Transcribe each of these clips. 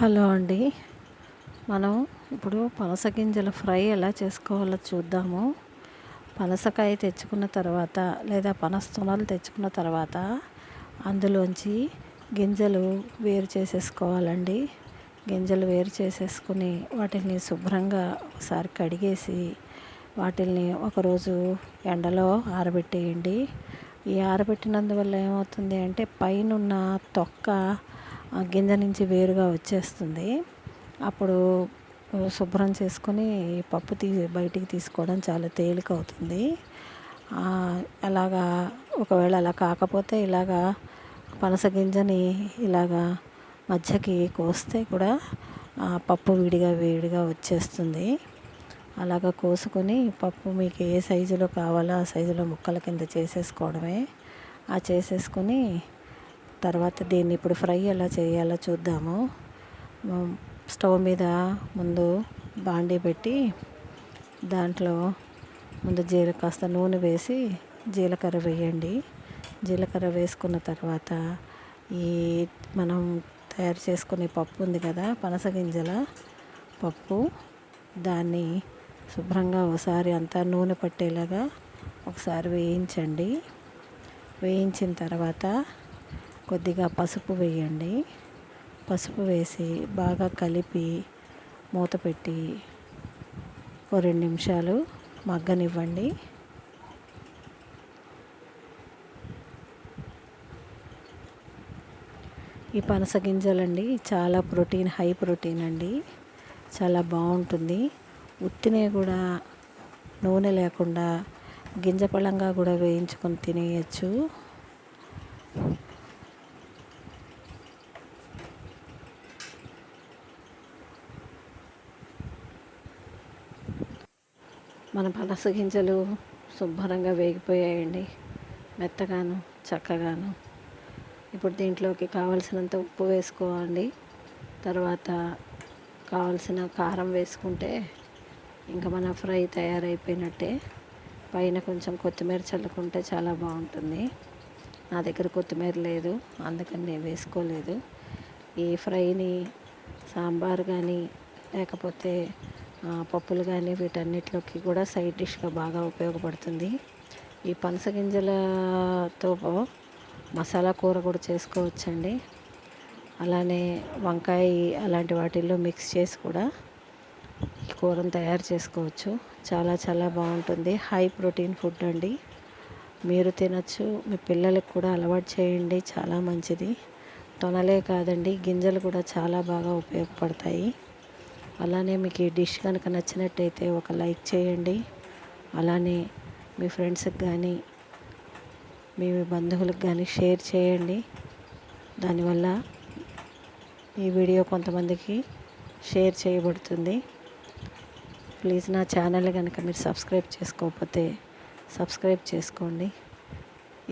Hello అండి. మనం ఇప్పుడు పనస గింజల ఫ్రై ఎలా చేసుకోవాలో చూద్దాము. పనసకాయ తెచ్చుకున్న తర్వాత లేదా పనస తొనలు తెచ్చుకున్న తర్వాత అందులోంచి గింజలు వేరు చేసేసుకోవాలండి. గింజలు వేరు చేసేసుకుని వాటిని శుభ్రంగా ఒకసారి కడిగేసి వాటిల్ని ఒకరోజు ఎండలో ఆరబెట్టేయండి. ఈ ఆరబెట్టినందువల్ల ఏమవుతుంది అంటే పైన తొక్క ఆ గింజ నుంచి వేరుగా వచ్చేస్తుంది. అప్పుడు శుభ్రం చేసుకొని పప్పు తీ బయటికి తీసుకోవడం చాలా తేలిక అవుతుంది అలాగా ఒకవేళ అలా కాకపోతే ఇలాగా పనస గింజని ఇలాగా మధ్యకి కోస్తే కూడా పప్పు విడిగా వేడిగా వచ్చేస్తుంది. అలాగ కోసుకొని పప్పు మీకు ఏ సైజులో కావాలో ఆ సైజులో ముక్కల కింద చేసేసుకోవడమే. ఆ చేసేసుకొని తర్వాత దీన్ని ఇప్పుడు ఫ్రై ఎలా చేయాలో చూద్దాము. స్టవ్ మీద ముందు బాండీ పెట్టి దాంట్లో ముందు జీల కాస్త నూనె వేసి జీలకర్ర వేయండి. జీలకర్ర వేసుకున్న తర్వాత ఈ మనం తయారు చేసుకునే పప్పు ఉంది కదా పనసగింజల పప్పు. దాన్ని శుభ్రంగా ఒకసారి అంతా నూనె పట్టేలాగా ఒకసారి వేయించండి. వేయించిన తర్వాత కొద్దిగా పసుపు వేయండి. పసుపు వేసి బాగా కలిపి మూత పెట్టి ఓ రెండు నిమిషాలు మగ్గనివ్వండి. ఈ పనస గింజలండి చాలా ప్రోటీన్ హై ప్రోటీన్ అండి. చాలా బాగుంటుంది. ఉత్తినే కూడా నూనె లేకుండా గింజ పళ్ళంగా కూడా వేయించుకొని తినేయచ్చు. మన పనస గింజలు శుభ్రంగా వేగిపోయాయండి. మెత్తగాను చక్కగాను. ఇప్పుడు దీంట్లోకి కావలసినంత ఉప్పు వేసుకోవాలి. తర్వాత కావలసిన కారం వేసుకుంటే ఇంకా మన ఫ్రై తయారైపోయినట్టే. పైన కొంచెం కొత్తిమీర చల్లుకుంటే చాలా బాగుంటుంది. నా దగ్గర కొత్తిమీర లేదు అందుకని నేను వేసుకోలేదు. ఈ ఫ్రైని సాంబార్ కానీ లేకపోతే పప్పులు కానీ వీటన్నిటిలోకి కూడా సైడ్ డిష్గా బాగా ఉపయోగపడుతుంది. ఈ పనస గింజలతో మసాలా కూర కూడా చేసుకోవచ్చండి. అలానే వంకాయ అలాంటి వాటిల్లో మిక్స్ చేసి కూడా ఈ కూరను తయారు చేసుకోవచ్చు. చాలా చాలా బాగుంటుంది. హై ప్రోటీన్ ఫుడ్ అండి. మీరు తినచ్చు మీ పిల్లలకు కూడా అలవాటు చేయండి. చాలా మంచిది. తొనలే కాదండి గింజలు కూడా చాలా బాగా ఉపయోగపడతాయి. అలానే మీకు ఈ డిష్ కనుక నచ్చినట్టయితే ఒక లైక్ చేయండి. అలానే మీ ఫ్రెండ్స్కి కానీ మీ బంధువులకు కానీ షేర్ చేయండి. దానివల్ల ఈ వీడియో కొంతమందికి షేర్ చేయబడుతుంది. ప్లీజ్ నా ఛానల్ కనుక మీరు సబ్స్క్రైబ్ చేసుకోకపోతే సబ్స్క్రైబ్ చేసుకోండి.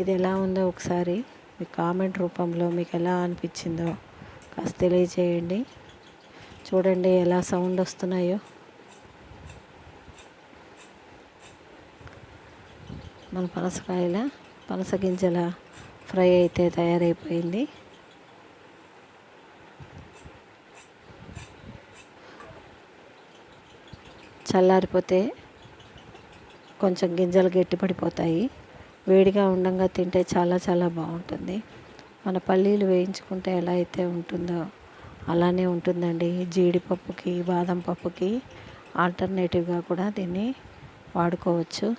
ఇది ఎలా ఉందో ఒకసారి మీ కామెంట్ రూపంలో మీకు ఎలా అనిపించిందో కాస్త తెలియజేయండి. చూడండి ఎలా సౌండ్ వస్తున్నాయో. మన పనసకాయల పనస గింజల ఫ్రై అయితే తయారైపోయింది. చల్లారిపోతే కొంచెం గింజలు గట్టిపడిపోతాయి వేడిగా ఉండంగా తింటే చాలా చాలా బాగుంటుంది. మన పల్లీలు వేయించుకుంటే ఎలా అయితే ఉంటుందో అలానే ఉంటుందండి. జీడిపప్పుకి బాదం పప్పుకి ఆల్టర్నేటివ్గా కూడా దీన్ని వాడుకోవచ్చు.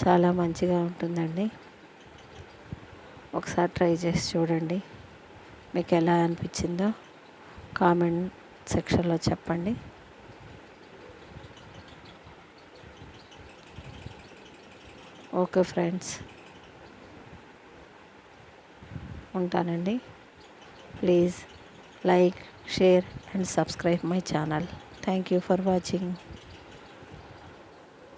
చాలా మంచిగా ఉంటుందండి. ఒకసారి ట్రై చేసి చూడండి. మీకు ఎలా అనిపించిందో కామెంట్ సెక్షన్లో చెప్పండి. Okay friends. ఉంటానండి. Please. Like share and subscribe my channel. Thank you for watching